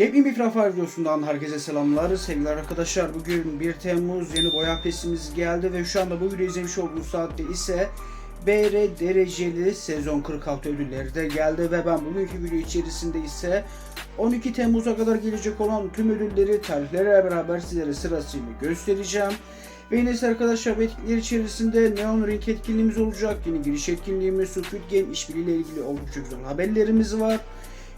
Yepyeni bir Frafar videosundan herkese selamlar. Sevgili arkadaşlar bugün 1 Temmuz yeni boya pesimiz geldi ve şu anda bu videoyu izlemiş olduğunuz saatte ise BR dereceli sezon 46 ödülleri de geldi ve ben bugünkü video içerisinde ise 12 Temmuz'a kadar gelecek olan tüm ödülleri tarihlerle beraber sizlere sırasıyla göstereceğim. Ve yine ise arkadaşlar etkinlikler içerisinde Neon Ring etkinliğimiz olacak. Yine giriş etkinliğimiz, Squid Game işbirliğiyle ilgili oldukça güzel haberlerimiz var.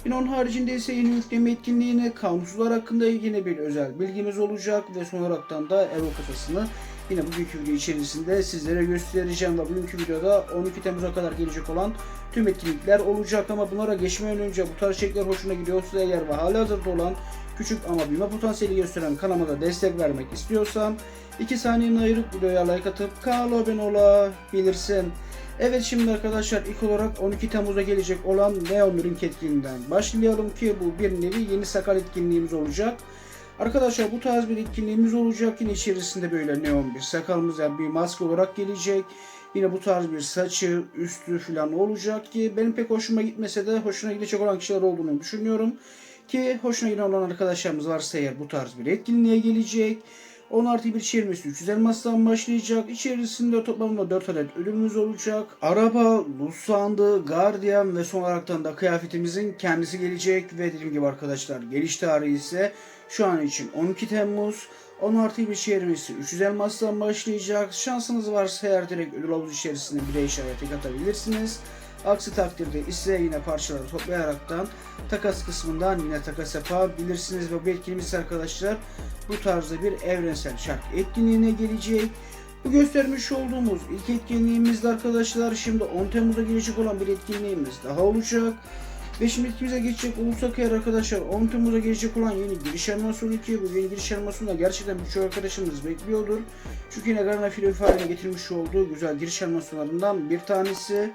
Yine onun haricinde ise yeni yükleme etkinliğine kanunsuzlar hakkında yine bir özel bilgimiz olacak ve son olaraktan da Evo kasasını yine bugünkü video içerisinde sizlere göstereceğim ve bugünkü videoda 12 Temmuz'a kadar gelecek olan tüm etkinlikler olacak ama bunlara geçmeden önce bu tarz içerikler hoşuna gidiyorsa eğer ve hala hazırda olan küçük ama büyüme potansiyeli gösteren kanalıma da destek vermek istiyorsan 2 saniyeni ayırıp videoya like atıp kanala abone olabilirsin. Evet şimdi arkadaşlar ilk olarak 12 Temmuz'da gelecek olan Neon Ring etkinliğinden başlayalım ki bu bir nevi yeni sakal etkinliğimiz olacak. Arkadaşlar bu tarz bir etkinliğimiz olacak. Yine içerisinde böyle neon bir sakalımız yani bir maske olarak gelecek. Yine bu tarz bir saçı, üstü falan olacak ki benim pek hoşuma gitmese de hoşuna gidecek olan kişiler olduğunu düşünüyorum. Ki hoşuna giden olan arkadaşlarımız varsa eğer bu tarz bir etkinliğe gelecek. 10 artı bir çevirmesi 300 elmastan başlayacak. İçerisinde toplamda 4 adet ödülümüz olacak. Araba, luz sandığı, gardiyan ve son olaraktan da kıyafetimizin kendisi gelecek. Ve dediğim gibi arkadaşlar geliş tarihi ise şu an için 12 Temmuz. 10 artı bir çevirmesi 300 elmastan başlayacak. Şansınız varsa eğer direkt ödül havuzu içerisinde bir eşyaya tek atabilirsiniz. Aksi takdirde ise yine parçaları toplayaraktan takas kısmından yine takas yapabilirsiniz ve bu etkinliğimiz arkadaşlar bu tarzda bir evrensel şarkı etkinliğine gelecek. Bu göstermiş olduğumuz ilk etkinliğimizde arkadaşlar şimdi 10 Temmuz'da gelecek olan bir etkinliğimiz daha olacak. Ve şimdi etkimize geçecek olursak eğer arkadaşlar 10 Temmuz'da gelecek olan yeni giriş animasyonu ki bu yeni giriş animasyonu da gerçekten birçok arkadaşımız bekliyordur. Çünkü yine Garna Filo haline getirmiş olduğu güzel giriş animasyonlarından bir tanesi.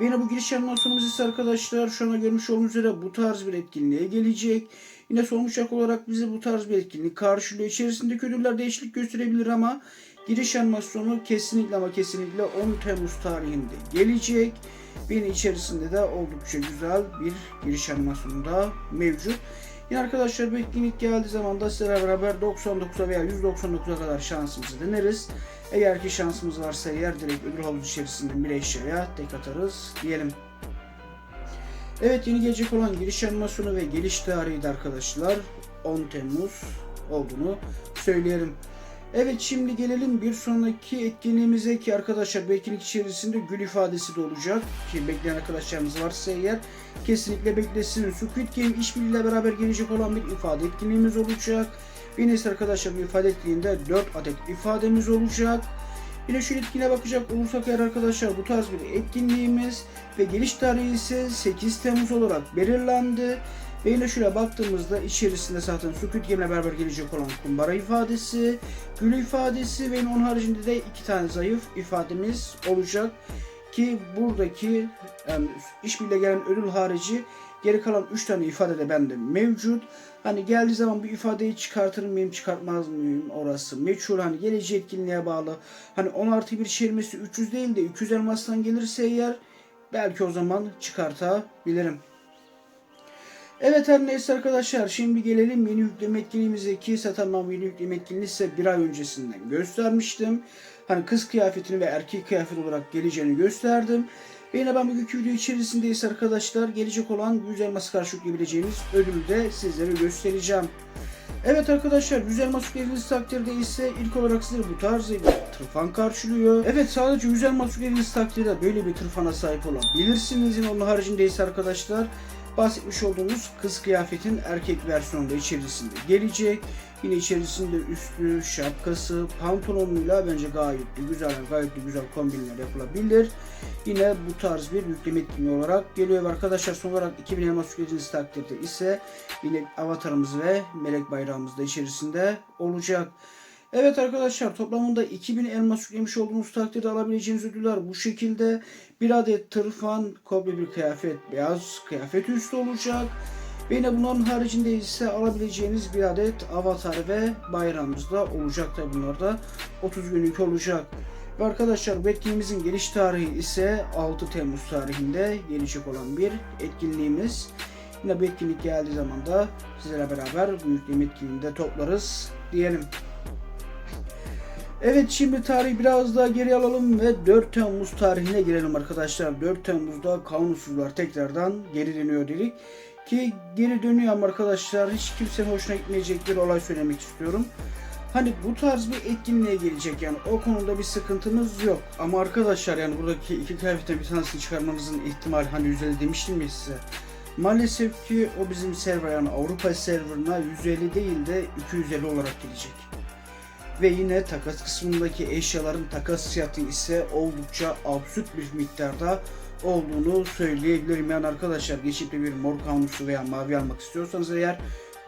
Ve yine bu giriş animasyonumuz ise arkadaşlar şu anda görmüş olduğunuz üzere bu tarz bir etkinliğe gelecek. Yine sonuç olarak bize bu tarz bir etkinlik karşılıyor. İçerisindeki ödüller değişiklik gösterebilir ama giriş animasyonu kesinlikle ama kesinlikle 10 Temmuz tarihinde gelecek. Yine içerisinde de oldukça güzel bir giriş animasyonu da mevcut. Yine arkadaşlar bu etkinlik geldiği zaman da sizlerle beraber 99'a veya 199'a kadar şansımızı deneriz. Eğer ki şansımız varsa eğer direkt ödül havuzu içerisinde bir eşyaya tek atarız diyelim. Evet yeni gelecek olan giriş animasyonu ve geliş tarihi de arkadaşlar 10 Temmuz olduğunu söyleyelim. Evet şimdi gelelim bir sonraki etkinliğimize ki arkadaşlar bu içerisinde gül ifadesi de olacak. Ki bekleyen arkadaşlarımız varsa eğer kesinlikle beklesin. Squid Game işbirliğiyle beraber gelecek olan bir ifade etkinliğimiz olacak. Yine ise arkadaşlar bu ifade etkinliğinde 4 adet ifademiz olacak. Yine şu etkinliğe bakacak olursak eğer arkadaşlar bu tarz bir etkinliğimiz ve geliş tarihi ise 8 Temmuz olarak belirlendi. Ve yine şuraya baktığımızda içerisinde zaten Squid Game'le beraber gelecek olan kumbara ifadesi, gül ifadesi ve onun haricinde de iki tane zayıf ifademiz olacak. Ki buradaki yani işbirliğiyle gelen ödül harici geri kalan 3 tane ifade de bende mevcut. Hani geldiği zaman bir ifadeyi çıkartır mıyım çıkartmaz mıyım orası meçhul. Hani geleceği etkinliğe bağlı. Hani 10 artı bir çevirmesi 300 değil de 200 elmastan gelirse eğer belki o zaman çıkartabilirim. Evet her neyse arkadaşlar şimdi gelelim yeni yükleme etkinliğimize ki zaten yeni yükleme etkinliği size bir ay öncesinden göstermiştim. Hani kız kıyafetini ve erkek kıyafet olarak geleceğini gösterdim. Ve yine ben bugünkü video içerisinde ise arkadaşlar gelecek olan güzel elması karşılayabileceğiniz ödülü de sizlere göstereceğim. Evet arkadaşlar güzel elmas yüklediğiniz takdirde ise ilk olarak sizleri bu tarzı bir tırfan karşılıyor. Evet sadece güzel elmas yüklediğiniz takdirde böyle bir tırfana sahip olabilirsiniz. Onun haricinde ise arkadaşlar bahsetmiş olduğumuz kız kıyafetin erkek versiyonunda içerisinde gelecek. Yine içerisinde üstü, şapkası, pantolonuyla bence gayet de güzel, gayet de güzel kombinler yapılabilir. Yine bu tarz bir yükleme etkinliği olarak geliyor ve arkadaşlar son olarak 2000 elmas yüklediğiniz takdirde ise yine avatarımız ve melek bayrağımız da içerisinde olacak. Evet arkadaşlar toplamında 2000 elmas yüklemiş olduğumuz takdirde alabileceğiniz ödüller bu şekilde. Bir adet tırfan, komple bir kıyafet, beyaz kıyafet üstü olacak. Ve yine bunların haricinde ise alabileceğiniz bir adet avatar ve bayrağımız da olacak da bunlar da 30 günlük olacak. Ve arkadaşlar bu etkinliğimizin geliş tarihi ise 6 Temmuz tarihinde gelecek olan bir etkinliğimiz. Yine bu etkinlik geldiği zaman da sizlerle beraber bu yükleme etkinliğinde toplarız diyelim. Evet şimdi tarihi biraz daha geri alalım ve 4 Temmuz tarihine girelim arkadaşlar. 4 Temmuz'da kanunsuzlar tekrardan geri dönüyor dedik. Ki geri dönüyor ama arkadaşlar hiç kimsenin hoşuna gitmeyecek bir olay söylemek istiyorum. Hani bu tarz bir etkinliğe gelecek yani o konuda bir sıkıntımız yok. Ama arkadaşlar yani buradaki iki kıyafetten bir tanesini çıkarmanızın ihtimali hani %50 demiştim ya size. Maalesef ki o bizim server yani Avrupa serverına 150 değil de 250 olarak gelecek. Ve yine takas kısmındaki eşyaların takas fiyatı ise oldukça absürt bir miktarda olduğunu söyleyebilirim. Yani arkadaşlar geçip bir mor kanusu veya mavi almak istiyorsanız eğer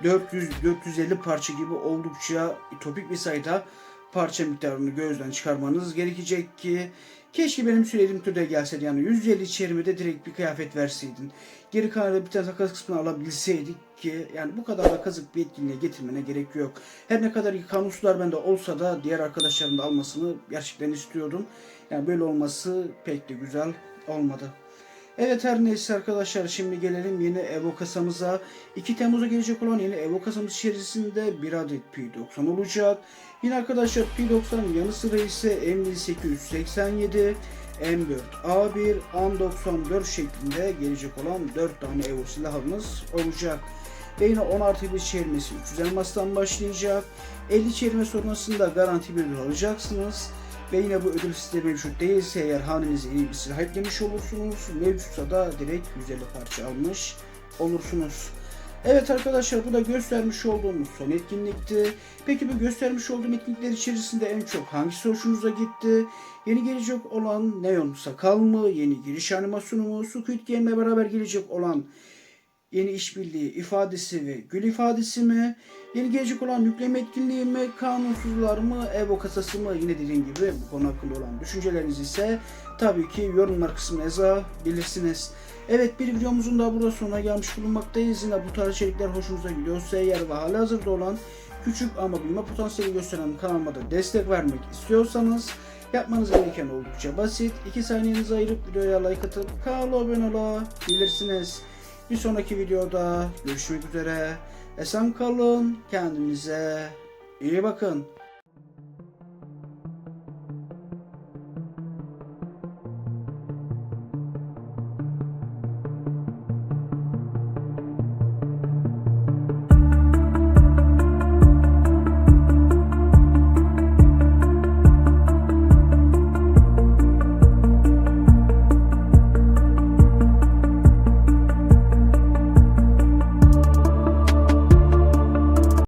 400-450 parça gibi oldukça topik bir sayıda parça miktarını gözden çıkarmanız gerekecek ki keşke benim söylediğim türde gelseydi yani 150 içerime de direkt bir kıyafet verseydin. Geri kalanı bir tane takas kısmını alabilseydik ki yani bu kadar da kazık bir etkinliğe getirmene gerek yok. Her ne kadar kanuslar bende olsa da diğer arkadaşlarım da almasını gerçekten istiyordum. Yani böyle olması pek de güzel olmadı. Evet her neyse arkadaşlar şimdi gelelim yeni Evo kasamıza. 2 Temmuz'a gelecek olan yeni Evo kasamız içerisinde bir adet P90 olacak. Yine arkadaşlar P90 yanı sıra ise M1887, M4A1, AN94 şeklinde gelecek olan 4 tane Evo silahımız olacak. Ve yine 10 artı 1 çevirmesi 300 elmastan başlayacak. 50 çevirme sonrasında garanti bir alacaksınız. Ve yine bu ödül sistemi mevcut değilse eğer hanenize iyi bir silah olursunuz. Mevcutsa da direkt 150 parça almış olursunuz. Evet arkadaşlar bu da göstermiş olduğumuz son etkinlikti. Peki bu göstermiş olduğum etkinlikler içerisinde en çok hangisi hoşunuza gitti? Yeni gelecek olan Neon Sakal mı? Yeni giriş animasyonu mu? Squid Game'le beraber gelecek olan yeni işbirliği ifadesi ve gül ifadesi mi? Yeni gelecek olan yükleme etkinliği mi? Kanunsuzlar mı? Evo kasası mı? Yine dediğim gibi bu konu hakkında olan düşünceleriniz ise tabii ki yorumlar kısmına yazabilirsiniz. Evet bir videomuzun daha burada sonuna gelmiş bulunmaktayız. Yine bu tarz içerikler hoşunuza gidiyorsa eğer ve hala hazırda olan küçük ama büyüme potansiyeli gösteren kanalıma da destek vermek istiyorsanız yapmanız gereken oldukça basit. 2 saniyenizi ayırıp videoya like atıp kanala abone olabilirsiniz. Bir sonraki videoda görüşmek üzere. Esen kalın. Kendinize iyi bakın.